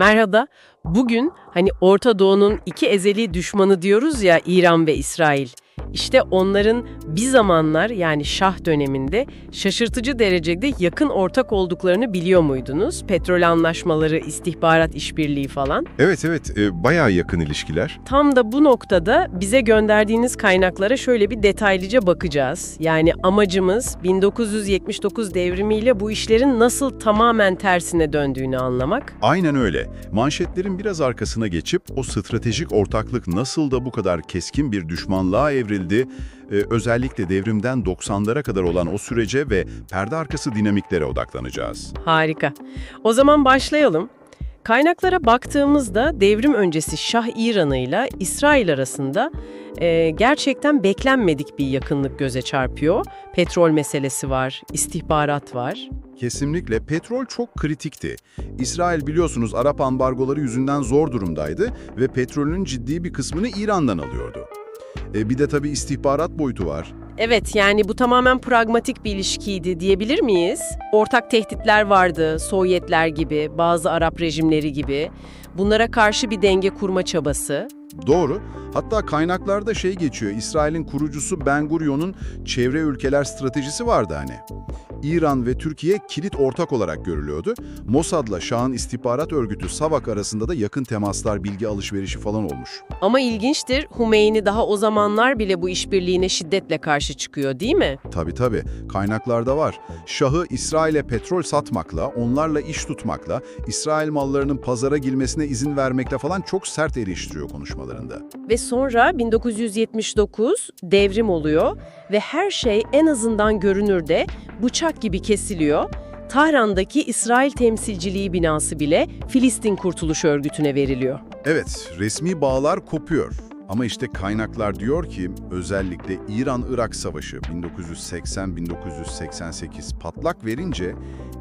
Merhaba. Bugün hani Orta Doğu'nun iki ezeli düşmanı diyoruz ya İran ve İsrail. İşte onların bir zamanlar yani Şah döneminde şaşırtıcı derecede yakın ortak olduklarını biliyor muydunuz? Petrol anlaşmaları, istihbarat işbirliği falan. Evet evet, e, bayağı yakın ilişkiler. Tam da bu noktada bize gönderdiğiniz kaynaklara şöyle bir detaylıca bakacağız. Yani amacımız 1979 devrimiyle bu işlerin nasıl tamamen tersine döndüğünü anlamak. Aynen öyle. Manşetlerin biraz arkasına geçip o stratejik ortaklık nasıl da bu kadar keskin bir düşmanlığa evrildi, e, özellikle devrimden 90'lara kadar olan o sürece ve perde arkası dinamiklere odaklanacağız. Harika. O zaman başlayalım. Kaynaklara baktığımızda devrim öncesi Şah İran'ı ile İsrail arasında e, gerçekten beklenmedik bir yakınlık göze çarpıyor. Petrol meselesi var, istihbarat var. Kesinlikle petrol çok kritikti. İsrail biliyorsunuz Arap ambargoları yüzünden zor durumdaydı ve petrolün ciddi bir kısmını İran'dan alıyordu. E, bir de tabii istihbarat boyutu var. Evet yani bu tamamen pragmatik bir ilişkiydi diyebilir miyiz? Ortak tehditler vardı, Sovyetler gibi, bazı Arap rejimleri gibi. Bunlara karşı bir denge kurma çabası. Doğru. Hatta kaynaklarda şey geçiyor, İsrail'in kurucusu Ben Gurion'un çevre ülkeler stratejisi vardı hani. İran ve Türkiye kilit ortak olarak görülüyordu. Mossad'la Şah'ın istihbarat örgütü SAVAK arasında da yakın temaslar, bilgi alışverişi falan olmuş. Ama ilginçtir, Hümeyni daha o zamanlar bile bu işbirliğine şiddetle karşı çıkıyor değil mi? Tabii tabii, kaynaklarda var. Şah'ı İsrail'e petrol satmakla, onlarla iş tutmakla, İsrail mallarının pazara girmesine izin vermekle falan çok sert eleştiriyor konuşmalarında. Ve sonra 1979 devrim oluyor ve her şey en azından görünürde bıçak gibi kesiliyor. Tahran'daki İsrail Temsilciliği binası bile Filistin Kurtuluş Örgütü'ne veriliyor. Evet, resmi bağlar kopuyor. Ama işte kaynaklar diyor ki özellikle İran-Irak Savaşı 1980-1988 patlak verince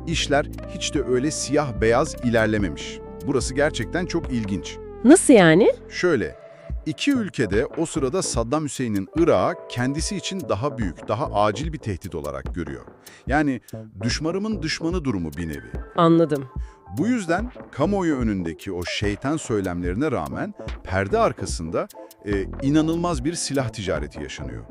işler hiç de öyle siyah beyaz ilerlememiş. Burası gerçekten çok ilginç. Nasıl yani? Şöyle, iki ülkede o sırada Saddam Hüseyin'in Irak'ı kendisi için daha büyük, daha acil bir tehdit olarak görüyor. Yani düşmanımın düşmanı durumu bir nevi. Anladım. Bu yüzden kamuoyu önündeki o şeytan söylemlerine rağmen perde arkasında e, inanılmaz bir silah ticareti yaşanıyor.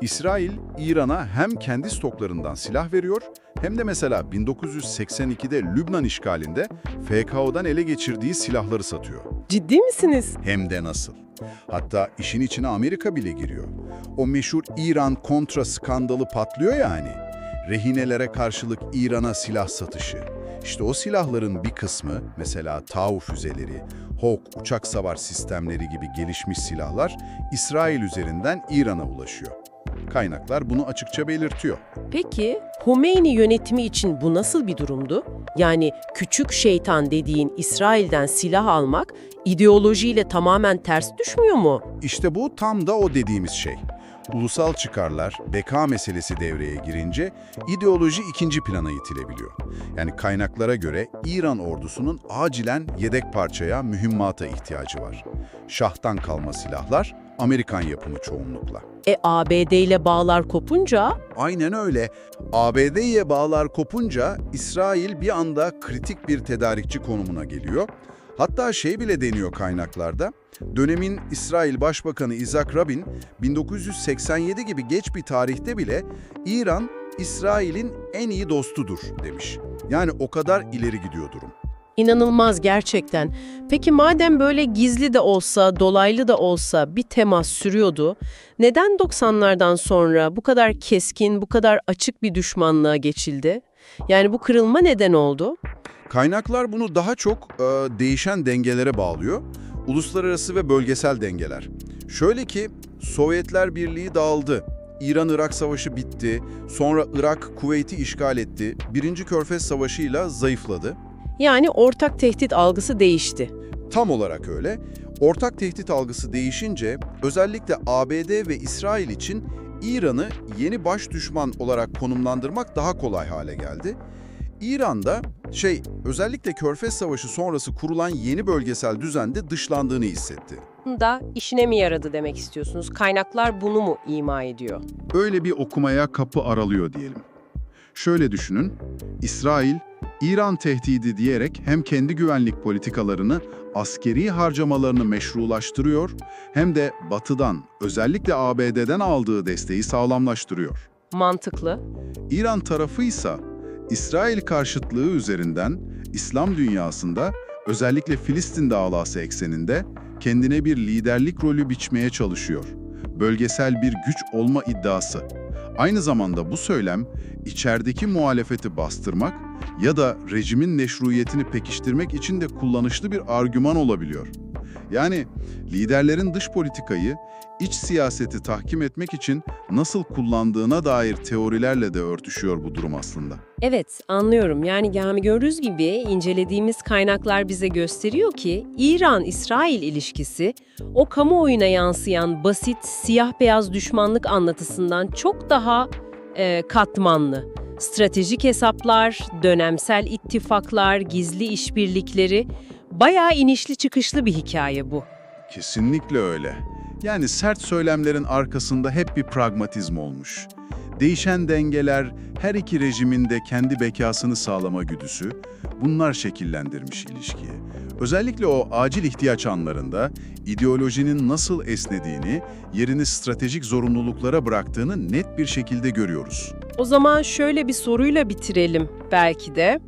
İsrail, İran'a hem kendi stoklarından silah veriyor hem de mesela 1982'de Lübnan işgalinde FKO'dan ele geçirdiği silahları satıyor. Ciddi misiniz? Hem de nasıl. Hatta işin içine Amerika bile giriyor. O meşhur İran-Kontra skandalı patlıyor ya hani. Rehinelere karşılık İran'a silah satışı. İşte o silahların bir kısmı, mesela TAU füzeleri, Hawk uçak savar sistemleri gibi gelişmiş silahlar İsrail üzerinden İran'a ulaşıyor. Kaynaklar bunu açıkça belirtiyor. Peki Hümeyni yönetimi için bu nasıl bir durumdu? Yani küçük şeytan dediğin İsrail'den silah almak ideolojiyle tamamen ters düşmüyor mu? İşte bu tam da o dediğimiz şey. Ulusal çıkarlar, beka meselesi devreye girince ideoloji ikinci plana itilebiliyor. Yani kaynaklara göre İran ordusunun acilen yedek parçaya, mühimmata ihtiyacı var. Şah'tan kalma silahlar, Amerikan yapımı çoğunlukla. E ABD ile bağlar kopunca Aynen öyle. ABD'ye bağlar kopunca İsrail bir anda kritik bir tedarikçi konumuna geliyor. Hatta şey bile deniyor kaynaklarda. Dönemin İsrail Başbakanı Isaac Rabin 1987 gibi geç bir tarihte bile İran İsrail'in en iyi dostudur demiş. Yani o kadar ileri gidiyor durum. İnanılmaz gerçekten. Peki madem böyle gizli de olsa, dolaylı da olsa bir temas sürüyordu, neden 90'lardan sonra bu kadar keskin, bu kadar açık bir düşmanlığa geçildi? Yani bu kırılma neden oldu? Kaynaklar bunu daha çok e, değişen dengelere bağlıyor. Uluslararası ve bölgesel dengeler. Şöyle ki Sovyetler Birliği dağıldı. İran-Irak Savaşı bitti. Sonra Irak Kuveyt'i işgal etti. Birinci Körfez Savaşı'yla zayıfladı. Yani ortak tehdit algısı değişti. Tam olarak öyle. Ortak tehdit algısı değişince özellikle ABD ve İsrail için İran'ı yeni baş düşman olarak konumlandırmak daha kolay hale geldi. İran'da şey özellikle Körfez Savaşı sonrası kurulan yeni bölgesel düzende dışlandığını hissetti. Da işine mi yaradı demek istiyorsunuz? Kaynaklar bunu mu ima ediyor? Öyle bir okumaya kapı aralıyor diyelim. Şöyle düşünün, İsrail, İran tehdidi diyerek hem kendi güvenlik politikalarını, askeri harcamalarını meşrulaştırıyor, hem de Batı'dan, özellikle ABD'den aldığı desteği sağlamlaştırıyor. Mantıklı. İran tarafı ise İsrail karşıtlığı üzerinden İslam dünyasında özellikle Filistin davası ekseninde kendine bir liderlik rolü biçmeye çalışıyor. Bölgesel bir güç olma iddiası. Aynı zamanda bu söylem içerideki muhalefeti bastırmak ya da rejimin meşruiyetini pekiştirmek için de kullanışlı bir argüman olabiliyor. Yani liderlerin dış politikayı, iç siyaseti tahkim etmek için nasıl kullandığına dair teorilerle de örtüşüyor bu durum aslında. Evet, anlıyorum. Yani yani gördüğünüz gibi incelediğimiz kaynaklar bize gösteriyor ki İran-İsrail ilişkisi o kamuoyuna yansıyan basit siyah-beyaz düşmanlık anlatısından çok daha e, katmanlı. Stratejik hesaplar, dönemsel ittifaklar, gizli işbirlikleri bayağı inişli çıkışlı bir hikaye bu. Kesinlikle öyle. Yani sert söylemlerin arkasında hep bir pragmatizm olmuş. Değişen dengeler, her iki rejimin de kendi bekasını sağlama güdüsü, bunlar şekillendirmiş ilişkiyi. Özellikle o acil ihtiyaç anlarında ideolojinin nasıl esnediğini, yerini stratejik zorunluluklara bıraktığını net bir şekilde görüyoruz. O zaman şöyle bir soruyla bitirelim belki de.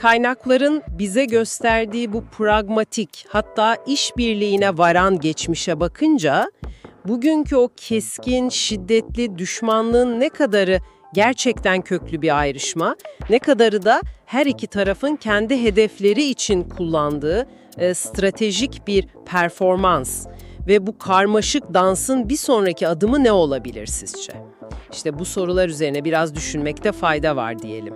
Kaynakların bize gösterdiği bu pragmatik hatta işbirliğine varan geçmişe bakınca bugünkü o keskin, şiddetli düşmanlığın ne kadarı gerçekten köklü bir ayrışma, ne kadarı da her iki tarafın kendi hedefleri için kullandığı e, stratejik bir performans ve bu karmaşık dansın bir sonraki adımı ne olabilir sizce? İşte bu sorular üzerine biraz düşünmekte fayda var diyelim.